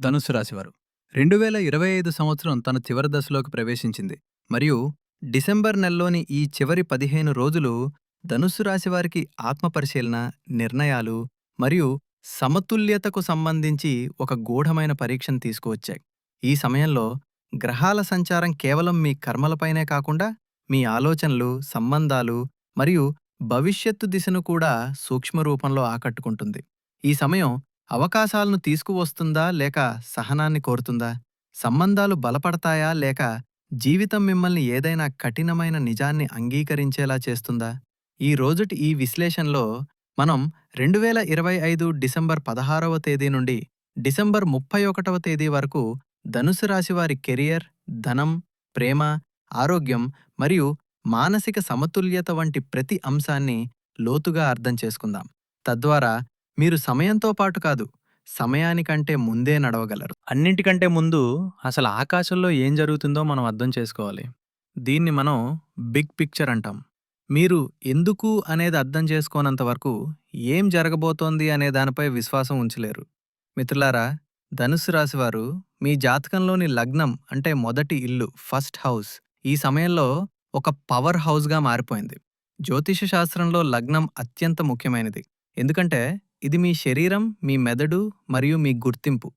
ధనుసు రాశివారు రెండు వేల ఇరవై ఐదు సంవత్సరం తన చివరి దశలోకి ప్రవేశించింది. మరియు డిసెంబర్ నెలలోని ఈ చివరి పదిహేను రోజులు ధనుస్సు రాశివారికి ఆత్మపరిశీలన నిర్ణయాలు మరియు సమతుల్యతకు సంబంధించి ఒక గూఢమైన పరీక్షను తీసుకువచ్చాయి. ఈ సమయంలో గ్రహాల సంచారం కేవలం మీ కర్మలపైనే కాకుండా మీ ఆలోచనలు సంబంధాలు మరియు భవిష్యత్తు దిశను కూడా సూక్ష్మ రూపంలో ఆకట్టుకుంటుంది. ఈ సమయం అవకాశాలను తీసుకువస్తుందా లేక సహనాన్ని కోరుతుందా? సంబంధాలు బలపడతాయా లేక జీవితం మిమ్మల్ని ఏదైనా కఠినమైన నిజాన్ని అంగీకరించేలా చేస్తుందా? ఈ రోజుటి ఈ విశ్లేషణలో మనం రెండు వేల ఇరవై ఐదు డిసెంబర్ పదహారవ తేదీ నుండి డిసెంబర్ ముప్పై ఒకటవ తేదీ వరకు ధనుసు రాశి వారి కెరియర్ ధనం ప్రేమ ఆరోగ్యం మరియు మానసిక సమతుల్యత వంటి ప్రతి అంశాన్ని లోతుగా అర్థం చేసుకుందాం. తద్వారా మీరు సమయంతో పాటు కాదు సమయానికంటే ముందే నడవగలరు. అన్నింటికంటే ముందు అసలు ఆకాశంలో ఏం జరుగుతుందో మనం అర్థం చేసుకోవాలి. దీన్ని మనం బిగ్ పిక్చర్ అంటాం. మీరు ఎందుకు అనేది అర్థం చేసుకోనంత వరకు ఏం జరగబోతోంది అనే దానిపై విశ్వాసం ఉంచలేరు. మిత్రులారా ధనుసు రాశివారు మీ జాతకంలోని లగ్నం అంటే మొదటి ఇల్లు ఫస్ట్ హౌస్ ఈ సమయంలో ఒక పవర్ హౌస్గా మారిపోయింది. జ్యోతిష శాస్త్రంలో లగ్నం అత్యంత ముఖ్యమైనది. ఎందుకంటే ఇది మీ శరీరం మీ మెదడు మరియు మీ గుర్తింపు.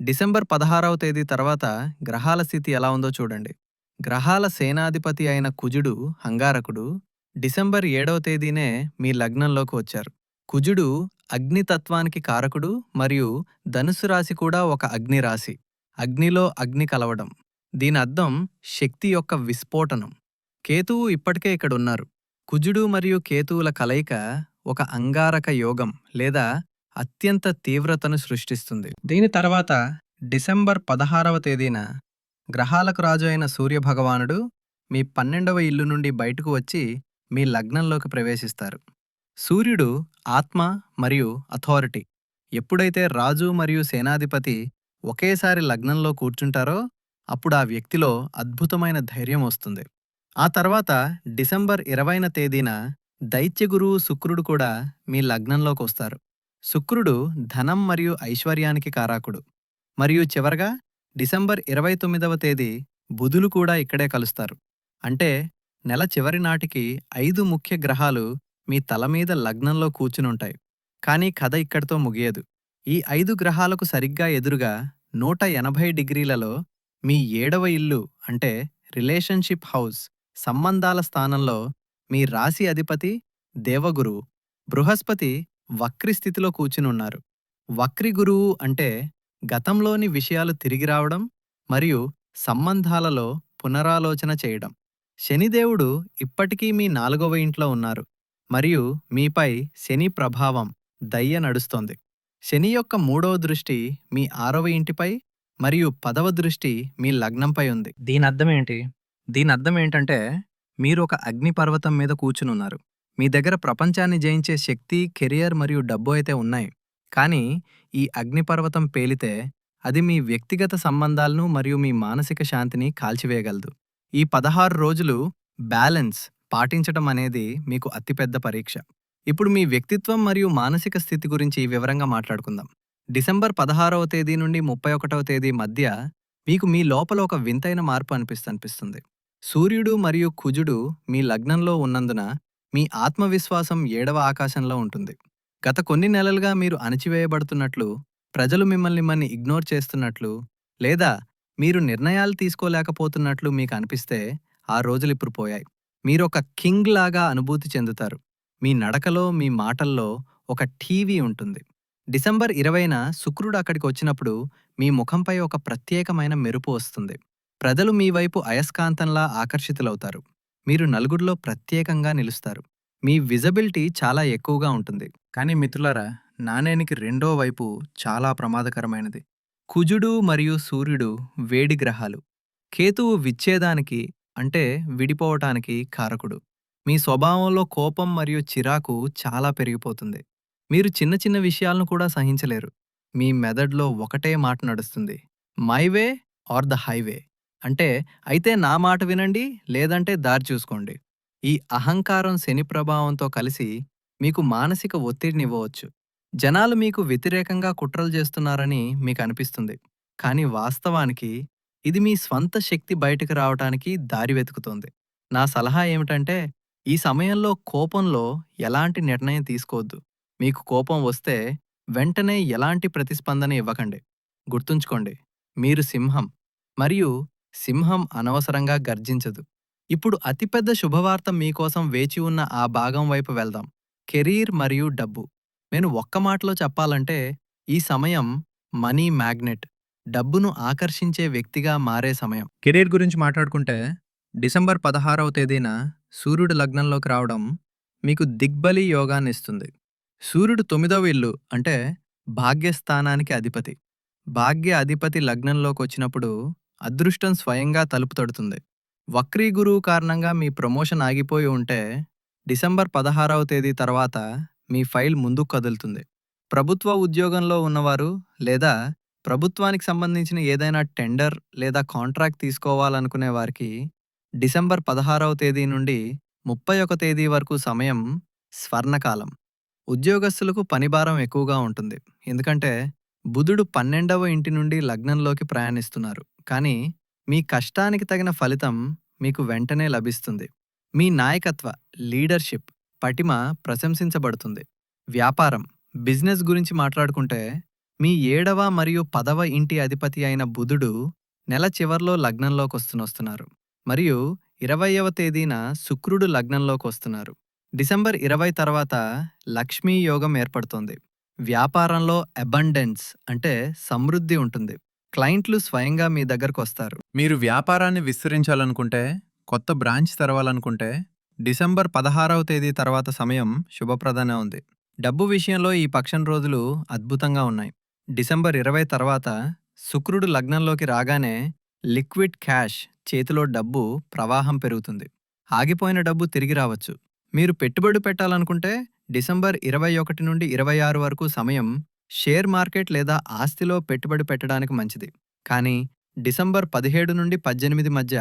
డిసెంబర్ పదహారవ తేదీ తర్వాత గ్రహాల స్థితి ఎలా ఉందో చూడండి. గ్రహాల సేనాధిపతి అయిన కుజుడు హంగారకుడు డిసెంబర్ ఏడవ తేదీనే మీ లగ్నంలోకి వచ్చారు. కుజుడు అగ్నితత్వానికి కారకుడు మరియు ధనుసు రాశి కూడా ఒక అగ్ని రాశి. అగ్నిలో అగ్ని కలవడం. దీని అర్థం శక్తి యొక్క విస్ఫోటనం. కేతువు ఇప్పటికే ఇక్కడ ఉన్నారు కుజుడు మరియు కేతువుల కలయిక ఒక అంగారక యోగం లేదా అత్యంత తీవ్రతను సృష్టిస్తుంది. దీని తర్వాత డిసెంబర్ పదహారవ తేదీన గ్రహాలకు రాజు అయిన సూర్యభగవానుడు మీ పన్నెండవ ఇల్లు నుండి బయటకు వచ్చి మీ లగ్నంలోకి ప్రవేశిస్తారు. సూర్యుడు ఆత్మ మరియు అథారిటీ ఎప్పుడైతే రాజు మరియు సేనాధిపతి ఒకేసారి లగ్నంలో కూర్చుంటారో అప్పుడు ఆ వ్యక్తిలో అద్భుతమైన ధైర్యం వస్తుంది. ఆ తర్వాత డిసెంబర్ ఇరవైన తేదీన దైత్యగురువు శుక్రుడు కూడా మీ లగ్నంలోకి వస్తారు. శుక్రుడు ధనం మరియు ఐశ్వర్యానికి కారాకుడు. మరియు చివరగా డిసెంబర్ ఇరవై తొమ్మిదవ తేదీ బుధులు కూడా ఇక్కడే కలుస్తారు. అంటే నెల చివరి నాటికి ఐదు ముఖ్య గ్రహాలు మీ తల మీద లగ్నంలో కూర్చునుంటాయి కానీ కథ ఇక్కడితో ముగియదు. ఈ ఐదు గ్రహాలకు సరిగ్గా ఎదురుగా నూట ఎనభై డిగ్రీలలో మీ ఏడవ ఇల్లు అంటే రిలేషన్షిప్ హౌస్ సంబంధాల స్థానంలో మీ రాశి అధిపతి దేవగురువు బృహస్పతి వక్రి స్థితిలో కూర్చునున్నారు. వక్రి గురువు అంటే గతంలోని విషయాలు తిరిగి రావడం మరియు సంబంధాలలో పునరాలోచన చేయడం. శనిదేవుడు ఇప్పటికీ మీ నాలుగవ ఇంట్లో ఉన్నారు మరియు మీపై శని ప్రభావం దయ్య నడుస్తోంది. శని యొక్క మూడవ దృష్టి మీ ఆరవ ఇంటిపై మరియు పదవ దృష్టి మీ లగ్నంపై ఉంది. దీని అర్థం ఏంటి? దీని అర్థం ఏంటంటే మీరొక అగ్నిపర్వతం మీద కూర్చునున్నారు. మీ దగ్గర ప్రపంచాన్ని జయించే శక్తి కెరియర్ మరియు డబ్బు అయితే ఉన్నాయి. కానీ ఈ అగ్నిపర్వతం పేలితే అది మీ వ్యక్తిగత సంబంధాలను మరియు మీ మానసిక శాంతిని కాల్చివేయగలదు. ఈ పదహారు రోజులు బ్యాలెన్స్ పాటించటం అనేది మీకు అతిపెద్ద పరీక్ష. ఇప్పుడు మీ వ్యక్తిత్వం మరియు మానసిక స్థితి గురించి వివరంగా మాట్లాడుకుందాం. డిసెంబర్ పదహారవ తేదీ నుండి ముప్పై ఒకటవ తేదీ మధ్య మీకు మీ లోపల ఒక వింతైన మార్పు అనిపిస్తనిపిస్తుంది. సూర్యుడు మరియు కుజుడు మీ లగ్నంలో ఉన్నందున మీ ఆత్మవిశ్వాసం ఏడవ ఆకాశంలో ఉంటుంది. గత కొన్ని నెలలుగా మీరు అణచివేయబడుతున్నట్లు ప్రజలు మిమ్మల్ని మన్ని ఇగ్నోర్ చేస్తున్నట్లు లేదా మీరు నిర్ణయాలు తీసుకోలేకపోతున్నట్లు మీకు అనిపిస్తే ఆ రోజులిప్పుడు పోయాయి. మీరొక కింగ్ లాగా అనుభూతి చెందుతారు. మీ నడకలో మీ మాటల్లో ఒక టీవీ ఉంటుంది. డిసెంబర్ ఇరవైన శుక్రుడు అక్కడికి వచ్చినప్పుడు మీ ముఖంపై ఒక ప్రత్యేకమైన మెరుపు వస్తుంది. ప్రజలు మీ వైపు అయస్కాంతంలా ఆకర్షితులవుతారు. మీరు నలుగురిలో ప్రత్యేకంగా నిలుస్తారు. మీ విజబిలిటీ చాలా ఎక్కువగా ఉంటుంది. కానీ మిత్రులారా నాణేనికి రెండో వైపు చాలా ప్రమాదకరమైనది. కుజుడు మరియు సూర్యుడు వేడి గ్రహాలు. కేతువు విచ్ఛేదానికి అంటే విడిపోవటానికి కారకుడు. మీ స్వభావంలో కోపం మరియు చిరాకు చాలా పెరిగిపోతుంది. మీరు చిన్న చిన్న విషయాలను కూడా సహించలేరు. మీ మెదడులో ఒకటే మాట నడుస్తుంది. My way or the highway. అంటే అయితే నా మాట వినండి లేదంటే దారి చూసుకోండి. ఈ అహంకారం శని ప్రభావంతో కలిసి మీకు మానసిక ఒత్తిడినివ్వవచ్చు జనాలు మీకు వ్యతిరేకంగా కుట్రలు చేస్తున్నారని మీకు అనిపిస్తుంది. కానీ వాస్తవానికి ఇది మీ స్వంత శక్తి బయటకు రావటానికి దారి వెతుకుతోంది. నా సలహా ఏమిటంటే ఈ సమయంలో కోపంలో ఎలాంటి నిర్ణయం తీసుకోవద్దు. మీకు కోపం వస్తే వెంటనే ఎలాంటి ప్రతిస్పందన ఇవ్వకండి. గుర్తుంచుకోండి మీరు సింహం. మరియు సింహం అనవసరంగా గర్జించదు. ఇప్పుడు అతిపెద్ద శుభవార్త మీకోసం వేచి ఉన్న ఆ భాగం వైపు వెళ్దాం. కెరీర్ మరియు డబ్బు. నేను ఒక్క మాటలో చెప్పాలంటే ఈ సమయం మనీ మ్యాగ్నెట్. డబ్బును ఆకర్షించే వ్యక్తిగా మారే సమయం. కెరీర్ గురించి మాట్లాడుకుంటే డిసెంబర్ పదహారవ తేదీన సూర్యుడు లగ్నంలోకి రావడం మీకు దిగ్బలి యోగాన్ని ఇస్తుంది. సూర్యుడు తొమ్మిదవ ఇల్లు అంటే భాగ్యస్థానానికి అధిపతి. భాగ్య అధిపతి లగ్నంలోకి వచ్చినప్పుడు అదృష్టం స్వయంగా తలుపు తడుతుంది. వక్రీ గురువు కారణంగా మీ ప్రమోషన్ ఆగిపోయి ఉంటే డిసెంబర్ పదహారవ తేదీ తర్వాత మీ ఫైల్ ముందుకు కదులుతుంది. ప్రభుత్వ ఉద్యోగంలో ఉన్నవారు లేదా ప్రభుత్వానికి సంబంధించిన ఏదైనా టెండర్ లేదా కాంట్రాక్ట్ తీసుకోవాలనుకునే వారికి డిసెంబర్ పదహారవ తేదీ నుండి ముప్పై ఒక తేదీ వరకు సమయం స్వర్ణకాలం. ఉద్యోగస్తులకు పనిభారం ఎక్కువగా ఉంటుంది. ఎందుకంటే బుధుడు పన్నెండవ ఇంటి నుండి లగ్నంలోకి ప్రయాణిస్తున్నారు. కానీ మీ కష్టానికి తగిన ఫలితం మీకు వెంటనే లభిస్తుంది. మీ నాయకత్వ లీడర్షిప్ పటిమ ప్రశంసించబడుతుంది. వ్యాపారం బిజినెస్ గురించి మాట్లాడుకుంటే మీ ఏడవ మరియు పదవ ఇంటి అధిపతి అయిన బుధుడు నెల చివర్లో లగ్నంలోకి వస్తునొస్తున్నారు మరియు ఇరవయవ తేదీన శుక్రుడు లగ్నంలోకి వస్తున్నారు డిసెంబర్ ఇరవై తర్వాత లక్ష్మీ యోగం ఏర్పడుతోంది. వ్యాపారంలో అబండెన్స్ అంటే సమృద్ధి ఉంటుంది. క్లయింట్లు స్వయంగా మీ దగ్గరకు వస్తారు మీరు వ్యాపారాన్ని విస్తరించాలనుకుంటే కొత్త బ్రాంచ్ తెరవాలనుకుంటే డిసెంబర్ పదహారవ తేదీ తర్వాత సమయం శుభప్రదంగా ఉంది. డబ్బు విషయంలో ఈ పక్షం రోజులు అద్భుతంగా ఉన్నాయి. డిసెంబర్ ఇరవై తర్వాత శుక్రుడు లగ్నంలోకి రాగానే లిక్విడ్ క్యాష్ చేతిలో డబ్బు ప్రవాహం పెరుగుతుంది. ఆగిపోయిన డబ్బు తిరిగి రావచ్చు. మీరు పెట్టుబడి పెట్టాలనుకుంటే డిసెంబర్ ఇరవై ఒకటి నుండి ఇరవై ఆరు వరకు సమయం షేర్ మార్కెట్ లేదా ఆస్తిలో పెట్టుబడి పెట్టడానికి మంచిది. కానీ డిసెంబర్ పదిహేడు నుండి పద్దెనిమిది మధ్య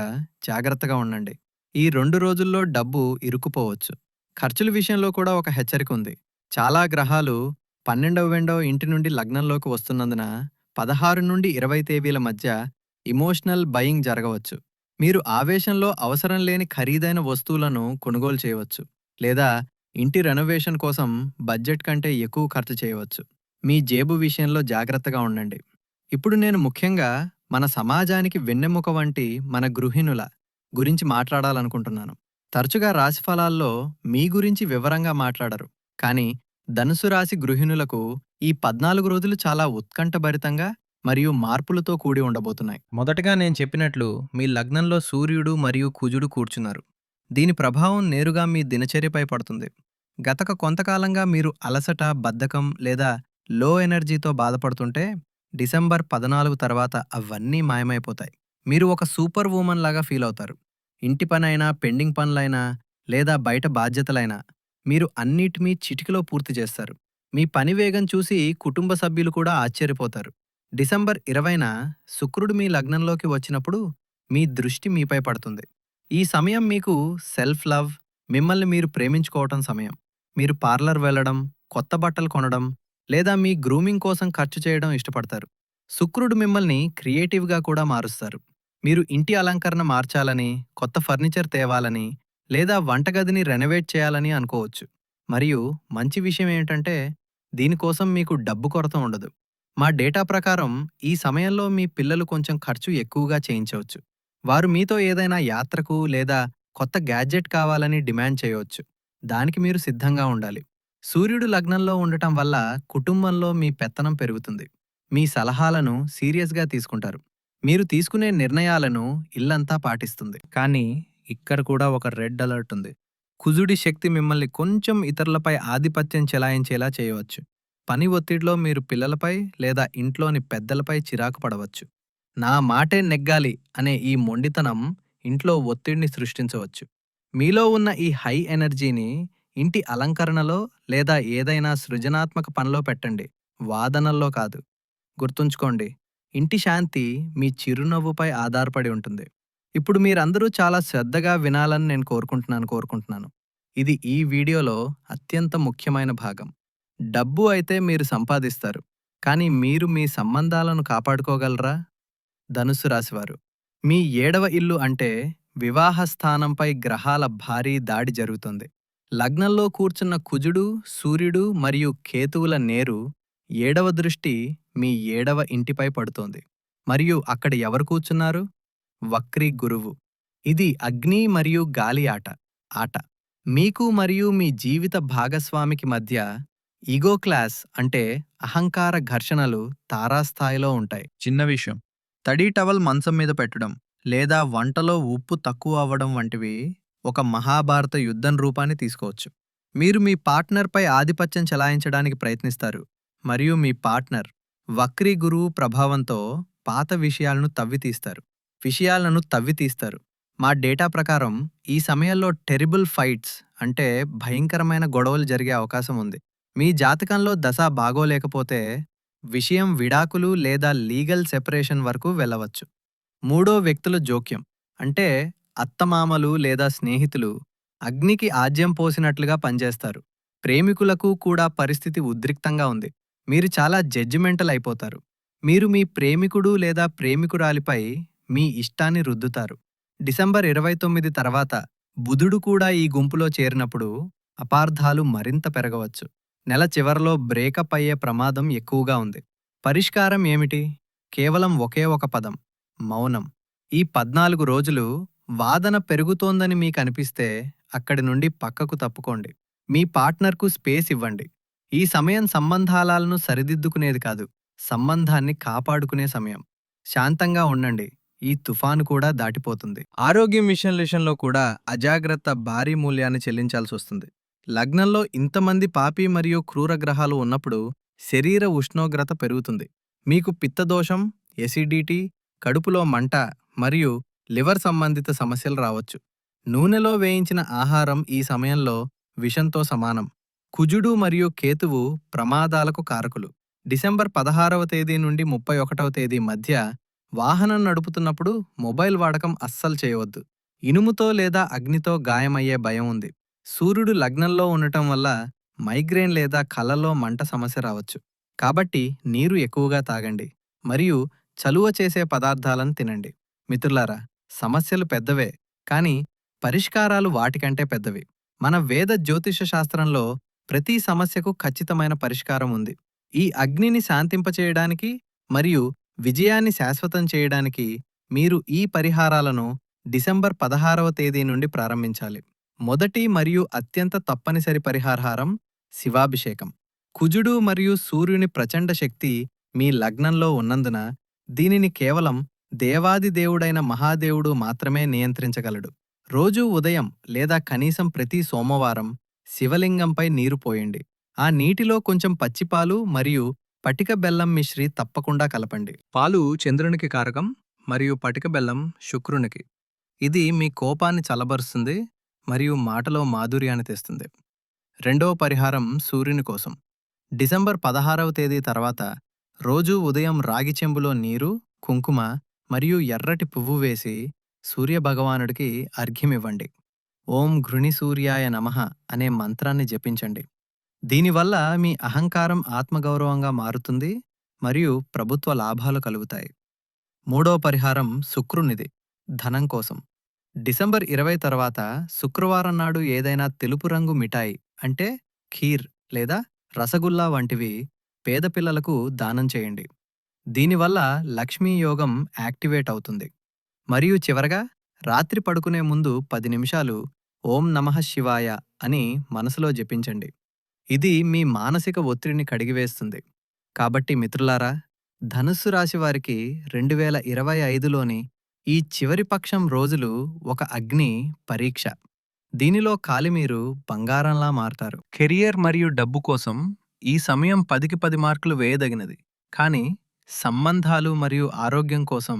జాగ్రత్తగా ఉండండి. ఈ రెండు రోజుల్లో డబ్బు ఇరుక్కుపోవచ్చు. ఖర్చుల విషయంలో కూడా ఒక హెచ్చరిక ఉంది. చాలా గ్రహాలు పన్నెండవ వెండవ ఇంటి నుండి లగ్నంలోకి వస్తున్నందున పదహారు నుండి ఇరవై తేదీల మధ్య ఇమోషనల్ బయింగ్ జరగవచ్చు. మీరు ఆవేశంలో అవసరం లేని ఖరీదైన వస్తువులను కొనుగోలు చేయవచ్చు. లేదా ఇంటి రెనోవేషన్ కోసం బడ్జెట్ కంటే ఎక్కువ ఖర్చు చేయవచ్చు. మీ జేబు విషయంలో జాగ్రత్తగా ఉండండి. ఇప్పుడు నేను ముఖ్యంగా మన సమాజానికి వెన్నెముక వంటి మన గృహిణుల గురించి మాట్లాడాలనుకుంటున్నాను. తరచుగా రాశిఫలాల్లో మీ గురించి వివరంగా మాట్లాడరు. కానీ ధనుసు రాశి గృహిణులకు ఈ పద్నాలుగు రోజులు చాలా ఉత్కంఠభరితంగా మరియు మార్పులతో కూడి ఉండబోతున్నాయి. మొదటగా నేను చెప్పినట్లు మీ లగ్నంలో సూర్యుడు మరియు కుజుడు కూర్చున్నారు. దీని ప్రభావం నేరుగా మీ దినచర్యపై పడుతుంది. గతక కొంతకాలంగా మీరు అలసట బద్ధకం లేదా లో ఎనర్జీతో బాధపడుతుంటే డిసెంబర్ పద్నాలుగు తర్వాత అవన్నీ మాయమైపోతాయి. మీరు ఒక సూపర్ ఉమెన్ లాగా ఫీల్ అవుతారు. ఇంటి పనైనా పెండింగ్ పనులైనా లేదా బయట బాధ్యతలైనా మీరు అన్నిటినీ చిటికలో పూర్తి చేస్తారు. మీ పని వేగం చూసి కుటుంబ సభ్యులు కూడా ఆశ్చర్యపోతారు. డిసెంబర్ ఇరవైన శుక్రుడు మీ లగ్నంలోకి వచ్చినప్పుడు మీ దృష్టి మీపై పడుతుంది. ఈ సమయం మీకు సెల్ఫ్ లవ్ మిమ్మల్ని మీరు ప్రేమించుకోవటం సమయం. మీరు పార్లర్ వెళ్ళడం కొత్త బట్టలు కొనడం లేదా మీ గ్రూమింగ్ కోసం ఖర్చు చేయడం ఇష్టపడతారు. శుక్రుడు మిమ్మల్ని క్రియేటివ్గా కూడా మారుస్తారు. మీరు ఇంటి అలంకరణ మార్చాలని కొత్త ఫర్నిచర్ తేవాలని లేదా వంటగదిని రెనోవేట్ చేయాలని అనుకోవచ్చు. మరియు మంచి విషయం ఏంటంటే దీనికోసం మీకు డబ్బు కొరత ఉండదు. మా డేటా ప్రకారం ఈ సమయంలో మీ పిల్లలు కొంచెం ఖర్చు ఎక్కువగా చేయించవచ్చు. వారు మీతో ఏదైనా యాత్రకు లేదా కొత్త గ్యాడ్జెట్ కావాలని డిమాండ్ చేయవచ్చు. దానికి మీరు సిద్ధంగా ఉండాలి. సూర్యుడు లగ్నంలో ఉండటం వల్ల కుటుంబంలో మీ పెత్తనం పెరుగుతుంది. మీ సలహాలను సీరియస్గా తీసుకుంటారు. మీరు తీసుకునే నిర్ణయాలను ఇల్లంతా పాటిస్తుంది. కానీ ఇక్కడ కూడా ఒక రెడ్ అలర్ట్ ఉంది. కుజుడి శక్తి మిమ్మల్ని కొంచెం ఇతరులపై ఆధిపత్యం చెలాయించేలా చేయవచ్చు. పని ఒత్తిడిలో మీరు పిల్లలపై లేదా ఇంట్లోని పెద్దలపై చిరాకు పడవచ్చు. నా మాటే నెగ్గాలి అనే ఈ మొండితనం ఇంట్లో ఒత్తిడిని సృష్టించవచ్చు. మీలో ఉన్న ఈ హై ఎనర్జీని ఇంటి అలంకరణలో లేదా ఏదైనా సృజనాత్మక పనిలో పెట్టండి. వాదనల్లో కాదు. గుర్తుంచుకోండి ఇంటి శాంతి మీ చిరునవ్వుపై ఆధారపడి ఉంటుంది. ఇప్పుడు మీరందరూ చాలా శ్రద్ధగా వినాలని నేను కోరుకుంటున్నాను కోరుకుంటున్నాను. ఇది ఈ వీడియోలో అత్యంత ముఖ్యమైన భాగం. డబ్బు అయితే మీరు సంపాదిస్తారు కానీ మీరు మీ సంబంధాలను కాపాడుకోగలరా? ధనుస్సు రాశివారు మీ ఏడవ ఇల్లు అంటే వివాహ స్థానంపై గ్రహాల భారీ దాడి జరుగుతుంది. లగ్నంలో కూర్చున్న కుజుడు సూర్యుడు మరియు కేతువుల నేరు ఏడవ దృష్టి మీ ఏడవ ఇంటిపై పడుతోంది. మరియు అక్కడ ఎవరు కూర్చున్నారు? వక్రీ గురువు. ఇది అగ్ని మరియు గాలి ఆట. ఆట. మీకు మరియు మీ జీవిత భాగస్వామికి మధ్య ఈగో క్లాస్ అంటే అహంకార ఘర్షణలు తారాస్థాయిలో ఉంటాయి. చిన్న విషయం. తడి టవల్ మంచం మీద పెట్టడం లేదా వంటలో ఉప్పు తక్కువ అవ్వడం వంటివి ఒక మహాభారత యుద్ధం రూపాన్ని తీసుకోవచ్చు. మీరు మీ పార్ట్నర్పై ఆధిపత్యం చెలాయించడానికి ప్రయత్నిస్తారు. మరియు మీ పార్ట్నర్ వక్రీ గురువు ప్రభావంతో పాత విషయాలను తవ్వితీస్తారు. విషయాలను తవ్వితీస్తారు. మా డేటా ప్రకారం ఈ సమయంలో టెరిబుల్ ఫైట్స్ అంటే భయంకరమైన గొడవలు జరిగే అవకాశం ఉంది. మీ జాతకంలో దశ బాగోలేకపోతే విషయం విడాకులు లేదా లీగల్ సెపరేషన్ వరకు వెళ్ళవచ్చు. మూడో వ్యక్తుల జోక్యం అంటే అత్తమామలు లేదా స్నేహితులు అగ్నికి ఆజ్యం పోసినట్లుగా పనిచేస్తారు. ప్రేమికులకు కూడా పరిస్థితి ఉద్రిక్తంగా ఉంది. మీరు చాలా జడ్జిమెంటల్ అయిపోతారు. మీరు మీ ప్రేమికుడు లేదా ప్రేమికురాలిపై మీ ఇష్టాన్ని రుద్దుతారు. డిసెంబర్ ఇరవై తొమ్మిది తర్వాత బుధుడు కూడా ఈ గుంపులో చేరినప్పుడు అపార్థాలు మరింత పెరగవచ్చు. నెల చివరలో బ్రేకప్ అయ్యే ప్రమాదం ఎక్కువగా ఉంది. పరిష్కారం ఏమిటి? కేవలం ఒకే ఒక పదం మౌనం. ఈ పద్నాలుగు రోజులు వాదన పెరుగుతోందని మీకు అనిపిస్తే అక్కడి నుండి పక్కకు తప్పుకోండి. మీ పార్ట్నర్కు స్పేస్ ఇవ్వండి. ఈ సమయం సంబంధాలను సరిదిద్దుకునేది కాదు సంబంధాన్ని కాపాడుకునే సమయం. శాంతంగా ఉండండి. ఈ తుఫాను కూడా దాటిపోతుంది. ఆరోగ్యం విషయంలో కూడా అజాగ్రత్త భారీ మూల్యాన్ని చెల్లించాల్సి వస్తుంది. లగ్నంలో ఇంతమంది పాపి మరియు క్రూర గ్రహాలు ఉన్నప్పుడు శరీర ఉష్ణోగ్రత పెరుగుతుంది. మీకు పిత్తదోషం ఎసిడిటీ కడుపులో మంట మరియు లివర్ సంబంధిత సమస్యలు రావచ్చు. నూనెలో వేయించిన ఆహారం ఈ సమయంలో విషంతో సమానం. కుజుడు మరియు కేతువు ప్రమాదాలకు కారకులు. డిసెంబర్ పదహారవ తేదీ నుండి ముప్పై ఒకటవ తేదీ మధ్య వాహనం నడుపుతున్నప్పుడు మొబైల్ వాడకం అస్సలు చేయవద్దు. ఇనుముతో లేదా అగ్నితో గాయమయ్యే భయం ఉంది. సూర్యుడు లగ్నంలో ఉండటం వల్ల మైగ్రేన్ లేదా కలలో మంట సమస్య రావచ్చు. కాబట్టి నీరు ఎక్కువగా తాగండి. మరియు చలువ చేసే పదార్థాలను తినండి. మిత్రులారా సమస్యలు పెద్దవే కాని పరిష్కారాలు వాటికంటే పెద్దవి. మన వేద జ్యోతిష శాస్త్రంలో ప్రతి సమస్యకు ఖచ్చితమైన పరిష్కారం ఉంది. ఈ అగ్నిని శాంతింపచేయడానికి మరియు విజయాన్ని శాశ్వతం చేయడానికి మీరు ఈ పరిహారాలను డిసెంబర్ పదహారవ తేదీ నుండి ప్రారంభించాలి. మొదటి మరియు అత్యంత తప్పనిసరి పరిహారం శివాభిషేకం. కుజుడు మరియు సూర్యుని ప్రచండ శక్తి మీ లగ్నంలో ఉన్నందున దీనిని కేవలం దేవాది దేవుడైన మహాదేవుడు మాత్రమే నియంత్రించగలడు. రోజూ ఉదయం లేదా కనీసం ప్రతి సోమవారం శివలింగంపై నీరు పోయండి. ఆ నీటిలో కొంచెం పచ్చిపాలు మరియు పటిక బెల్లం మిశ్రి తప్పకుండా కలపండి. పాలు చంద్రునికి కారకం మరియు పటిక బెల్లం శుక్రునికి. ఇది మీ కోపాన్ని చల్లబరుస్తుంది మరియు మాటలో మాధుర్యాన్ని తెస్తుంది. రెండవ పరిహారం సూర్యుని కోసం. డిసెంబర్ పదహారవ తేదీ తర్వాత రోజూ ఉదయం రాగి చెంబులో నీరు కుంకుమ మరియు ఎర్రటి పువ్వు వేసి సూర్యభగవానుడికి అర్ఘ్యమివ్వండి. ఓం ఘృణి సూర్యాయ నమః అనే మంత్రాన్ని జపించండి. దీనివల్ల మీ అహంకారం ఆత్మగౌరవంగా మారుతుంది మరియు ప్రభుత్వ లాభాలు కలుగుతాయి. మూడో పరిహారం శుక్రునిది ధనం కోసం. డిసెంబర్ ఇరవై తర్వాత శుక్రవారం నాడు ఏదైనా తెలుపు రంగు మిఠాయి అంటే ఖీర్ లేదా రసగుల్లా వంటివి పేద పిల్లలకు దానం చేయండి. దీనివల్ల లక్ష్మీ యోగం యాక్టివేట్ అవుతుంది. మరియు చివరగా రాత్రి పడుకునే ముందు పది నిమిషాలు ఓం నమః శివాయ అని మనసులో జపించండి. ఇది మీ మానసిక ఒత్తిడిని కడిగివేస్తుంది. కాబట్టి మిత్రులారా ధనుస్సు రాశి వారికి రెండు వేల ఇరవై ఐదులోని ఈ చివరి పక్షం రోజులు ఒక అగ్ని పరీక్ష. దీనిలో కాలిమీరు బంగారంలా మారతారు. కెరియర్ మరియు డబ్బు కోసం ఈ సమయం పదికి పది మార్కులు వేయదగినది. కానీ సంబంధాలు మరియు ఆరోగ్యం కోసం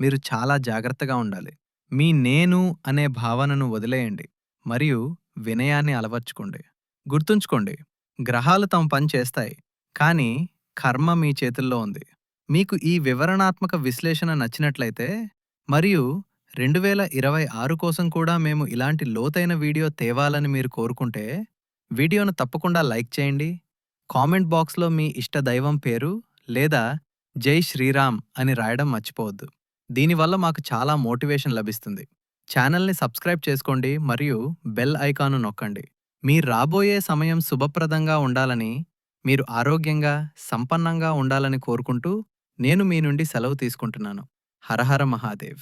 మీరు చాలా జాగ్రత్తగా ఉండాలి. మీ నేను అనే భావనను వదిలేయండి మరియు వినయాన్ని అలవర్చుకోండి. గుర్తుంచుకోండి గ్రహాలు తమ పని చేస్తాయి కానీ కర్మ మీ చేతుల్లో ఉంది. మీకు ఈ వివరణాత్మక విశ్లేషణ నచ్చినట్లయితే మరియు రెండు వేల ఇరవై ఆరు కోసం కూడా మేము ఇలాంటి లోతైన వీడియో తేవాలని మీరు కోరుకుంటే వీడియోను తప్పకుండా లైక్ చేయండి. కామెంట్ బాక్స్లో మీ ఇష్ట దైవం పేరు లేదా జై శ్రీరామ్ అని రాయడం మర్చిపోవద్దు. దీనివల్ల మాకు చాలా మోటివేషన్ లభిస్తుంది. ఛానల్ని సబ్స్క్రైబ్ చేసుకోండి మరియు బెల్ ఐకాను నొక్కండి. మీ రాబోయే సమయం శుభప్రదంగా ఉండాలని మీరు ఆరోగ్యంగా సంపన్నంగా ఉండాలని కోరుకుంటూ నేను మీ నుండి సెలవు తీసుకుంటున్నాను. హరహర మహాదేవ్.